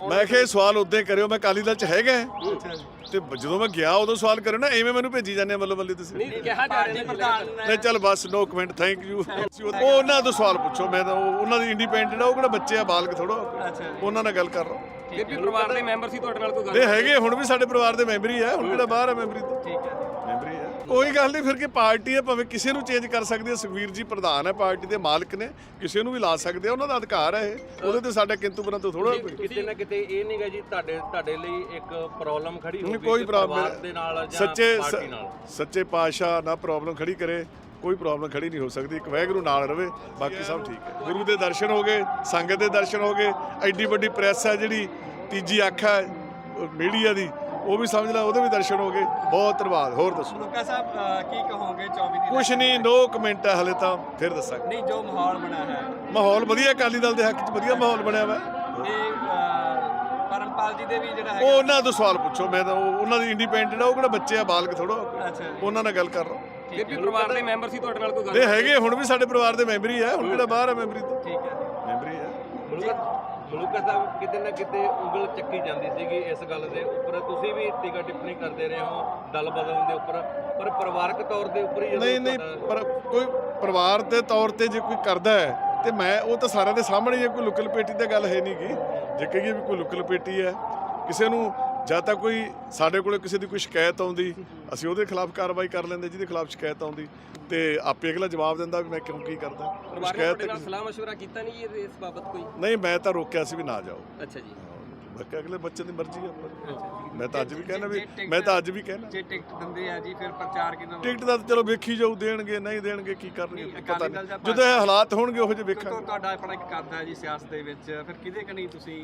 ਮੈਂ ਕਿਹਾ ਇਹ ਸਵਾਲ ਉਦੋਂ ਹੀ ਕਰਿਓ ਮੈਂ ਕਾਲੀ ਦਲ ਚ ਹੈਗਾ ਹੈ। ਤੇ ਜਦੋਂ ਮੈਂ ਗਿਆ ਉਦੋਂ ਸਵਾਲ ਕਰਿਓ ਨਾ ਐਵੇਂ ਮੈਨੂੰ ਭੇਜੀ ਜਾਂਦੇ ਆ ਮੱਲੋ ਮੱਲੀ ਤੁਸੀਂ। ਨਹੀਂ ਕਿਹਾ ਜਾ ਰਿਹਾ ਪ੍ਰਧਾਨ ਨਹੀਂ ਚੱਲ ਬਸ ਨੋ ਕਮੈਂਟ ਥੈਂਕ ਯੂ ਉਹ ਉਹਨਾਂ ਤੋਂ ਸਵਾਲ ਪੁੱਛੋ ਮੈਂ ਤਾਂ ਉਹ- ਉਹਨਾਂ ਦੀ ਇੰਡੀਪੈਂਡੈਂਟ ਆ ਉਹ ਕਿਹੜਾ ਬੱਚੇ ਆ ਬਾਲਕ ਥੋੜਾ ਉਹਨਾਂ ਨਾਲ ਗੱਲ ਕਰ ਰਹਾ ਫਿਰ ਵੀ ਪਰਿਵਾਰ ਦੇ ਮੈਂਬਰ ਸੀ ਤੁਹਾਡੇ ਨਾਲ ਕੋਈ ਗੱਲ ਇਹ ਹੈਗੇ ਹੁਣ ਵੀ ਸਾਡੇ ਪਰਿਵਾਰ ਦੇ ਮੈਂਬਰ ਹੀ ਆ ਹੁਣ ਕਿਹੜਾ ਬਾਹਰ ਆ ਮੈਂਬਰੀ ਤੋਂ? ਠੀਕ ਹੈ ਮੈਂਬਰੀ ਆ। ਕੋਈ ਗੱਲ ਨਹੀਂ ਫਿਰ ਕਿ ਪਾਰਟੀ ਹੈ ਭਾਵੇਂ ਕਿਸੇ ਨੂੰ ਚੇਂਜ ਕਰ ਸਕਦੀ ਹੈ ਸੁਖਵੀਰ ਜੀ ਪ੍ਰਧਾਨ ਹੈ ਪਾਰਟੀ ਦੇ ਮਾਲਕ ਨੇ ਕਿਸੇ ਨੂੰ ਵੀ ਲਾ ਸਕਦੇ ਆ ਉਹਨਾਂ ਦਾ ਅਧਿਕਾਰ ਹੈ ਇਹ। ਉਹਦੇ ਤੇ ਸਾਡਾ ਕਿੰਤੂ ਪਰੰਤੂ ਥੋੜਾ ਕੋਈ ਕਿਤੇ ਨਾ ਕਿਤੇ ਇਹ ਨਹੀਂਗਾ ਜੀ ਤੁਹਾਡੇ ਤੁਹਾਡੇ ਲਈ ਇੱਕ ਪ੍ਰੋਬਲਮ ਖੜੀ ਹੋਊਗੀ ਕੋਈ ਪ੍ਰੋਬਲਮ ਦੇ ਨਾਲ ਜਾਂ ਸੱਚੇ ਪਾਰਟੀ ਨਾਲ। ਸੱਚੇ ਪਾਤਸ਼ਾਹ ਨਾ ਪ੍ਰੋਬਲਮ ਖੜੀ ਕਰੇ ਕੋਈ ਪ੍ਰੋਬਲਮ ਖੜੀ ਨਹੀਂ ਹੋ ਸਕਦੀ ਇੱਕ ਵੈਗਰੂ ਨਾਲ ਰਵੇ ਬਾਕੀ ਸਭ ਠੀਕ ਹੈ। ਗੁਰੂ ਦੇ ਦਰਸ਼ਨ ਹੋ ਗਏ ਸੰਗਤ ਦੇ ਦਰਸ਼ਨ ਹੋ ਗਏ ਐਡੀ ਵੱਡੀ ਪ੍ਰੈਸ ਹੈ ਜਿਹੜੀ ਤੀਜੀ ਅੱਖ ਹੈ ਮੀਡੀਆ ਦੀ ਉਹ ਵੀ ਸਮਝ ਲੈ ਉਹਦੇ ਵੀ ਦਰਸ਼ਨ ਹੋ ਗਏ। ਬਹੁਤ ਧੰਨਵਾਦ ਹੋਰ ਦੱਸੋ। ਮਲੂਕਾ ਸਾਹਿਬ ਕੀ ਕਹੋਗੇ 24 ਦੀ ਕੁਛ ਨਹੀਂ ਨੋ ਕਮੈਂਟ ਹੈ ਹਲੇ ਤਾਂ ਫਿਰ ਦੱਸਾਂਗੇ। ਨਹੀਂ ਜੋ ਮਾਹੌਲ ਬਣਾ ਹੈ। ਮਾਹੌਲ ਵਧੀਆ ਅਕਾਲੀ ਦਲ ਦੇ ਹੱਕ 'ਚ ਵਧੀਆ ਮਾਹੌਲ ਬਣਿਆ ਵਾ। ਇਹ ਅਹ, ਪਰਮਪਾਲ ਜੀ ਦੇ ਵੀ ਜਿਹੜਾ ਉਹ ਉਹਨਾਂ ਤੋਂ ਸਵਾਲ ਪੁੱਛੋ ਮੈਂ ਤਾਂ ਉਹ- ਉਹਨਾਂ ਦੀ ਇੰਡੀਪੈਂਡੈਂਟ ਆ ਉਹ ਕਿਹੜਾ ਬੱਚੇ ਆ ਬਾਲਕ ਥੋੜਾ। ਉਹਨਾਂ ਨਾਲ ਗੱਲ ਕਰ ਰਹਾ ਫਿਰ ਵੀ ਪਰਿਵਾਰ ਦੇ ਮੈਂਬਰ ਸੀ ਤੁਹਾਡੇ ਨਾਲ ਕੋਈ ਗੱਲ ਇਹ ਹੈਗੇ ਹੁਣ ਵੀ ਸਾਡੇ ਪਰਿਵਾਰ ਦੇ ਮੈਂਬਰ ਹੀ ਆ ਹੁਣ ਕਿਹੜਾ ਬਾਹਰ ਆ ਮੈਂਬਰੀ ਤੋਂ? ਠੀਕ ਹੈ। ਮੈਂਬਰੀ ਆ। ਮਲੂਕਾ ਮਲੂਕਾ ਸਾਹਿਬ ਕਿਤੇ ਨਾ ਕਿਤੇ ਉਂਗਲ ਚੱਕੀ ਜਾਂਦੀ ਸੀਗੀ ਇਸ ਗੱਲ ਦੇ ਉੱਪਰ। ਤੁਸੀਂ ਵੀ ਟੀਕਾ ਟਿੱਪਣੀ ਕਰਦੇ ਰਹੇ ਹੋ ਦਲ ਬਦਲਣ ਦੇ ਉੱਪਰ ਪਰ ਪਰਿਵਾਰਕ ਤੌਰ ਦੇ ਉੱਪਰ ਹੀ ਜਦੋਂ ਨਹੀਂ ਨਹੀਂ ਤੁਹਾਡਾ- ਪਰ ਕੋਈ ਪਰਿਵਾਰ ਦੇ ਤੌਰ ਤੇ ਜੇ ਕੋਈ ਕਰਦਾ ਹੈ ਤੇ ਮੈਂ ਉਹ ਤਾਂ ਸਾਰਿਆਂ ਦੇ ਸਾਹਮਣੇ ਹੀ ਹੈ ਕੋਈ ਲੁਕਲ ਪੇਟੀ ਦੀ ਗੱਲ ਹੈ ਨਹੀਂਗੀ ਜੇ ਕਹੀਏ ਵੀ ਕੋਈ ਲੁਕਲ ਪੇਟੀ ਹੈ ਕਿਸੇ ਨੂੰ ਜਾਂ ਤਾਂ ਕੋਈ ਸਾਡੇ ਕੋਲੇ ਕਿਸੇ ਦੀ ਕੋਈ ਸ਼ਿਕਾਇਤ ਆਉਂਦੀ ਅਸੀਂ ਉਹਦੇ ਖਿਲਾਫ ਕਾਰਵਾਈ ਕਰ ਲੈਂਦੇ ਜਿਹਦੇ ਖਿਲਾਫ ਸ਼ਿਕਾਇਤ ਆਉਂਦੀ ਤੇ ਆਪੇ ਅਗਲਾ ਜਵਾਬ ਦਿੰਦਾ ਵੀ ਮੈਂ ਕਿਉਂ ਕੀ ਕਰਦਾ ਪਰਿਵਾਰ ਨੇ ਸ਼ਿਕਾਇਤ ਤੁਹਾਡੇ ਨਾਲ ਤਾਂ- ਸਲਾਹ مشورہ ਕੀਤਾ ਨਹੀਂ ਇਹ ਇਸ ਬਾਬਤ ਕੋਈ ਨਹੀਂ ਮੈਂ ਤਾਂ ਰੋਕਿਆ ਸੀ ਵੀ ਨਾ ਜਾਓ ਅੱਛਾ ਜੀ ਮੈਂ ਕਿਹਾ ਅਗਲੇ ਬੱਚੇ ਦੀ ਮਰਜ਼ੀ ਹੈ ਆਪਣੀ। ਮੈਂ ਤਾਂ ਅੱਜ ਵੀ ਕਹਿਣਾ ਵੀ ਜੇ ਟਿਕਟ- ਮੈਂ ਤਾਂ ਅੱਜ ਵੀ ਕਹਿਣਾ ਜੇ ਟਿਕਟ ਦਿੰਦੇ ਆ ਜੀ ਫਿਰ ਪ੍ਰਚਾਰ ਕਿਦਾਂ ਟਿਕਟ ਦਾ ਤਾਂ ਚਲੋ ਵੇਖੀ ਜਾਊ ਦੇਣਗੇ ਨਹੀਂ ਦੇਣਗੇ ਕੀ ਕਰਨਗੇ ਨਹੀਂ, ਪਤਾ ਅਕਾਲੀ ਦਲ ਨਹੀਂ ਜਾਂ ਜਦੋਂ ਇਹ ਹਾਲਾਤ ਹੋਣਗੇ ਉਹੋ ਜਿਹੇ ਤੋਂ ਵੇਖਾਂਗੇ ਤੁਹਾਡਾ ਆਪਣਾ ਇੱਕ ਕਰਦਾ ਜੀ ਸਿਆਸਤ ਦੇ ਵਿੱਚ ਫਿਰ ਕਿਹਦੇ ਕਨੀ ਤੁਸੀਂ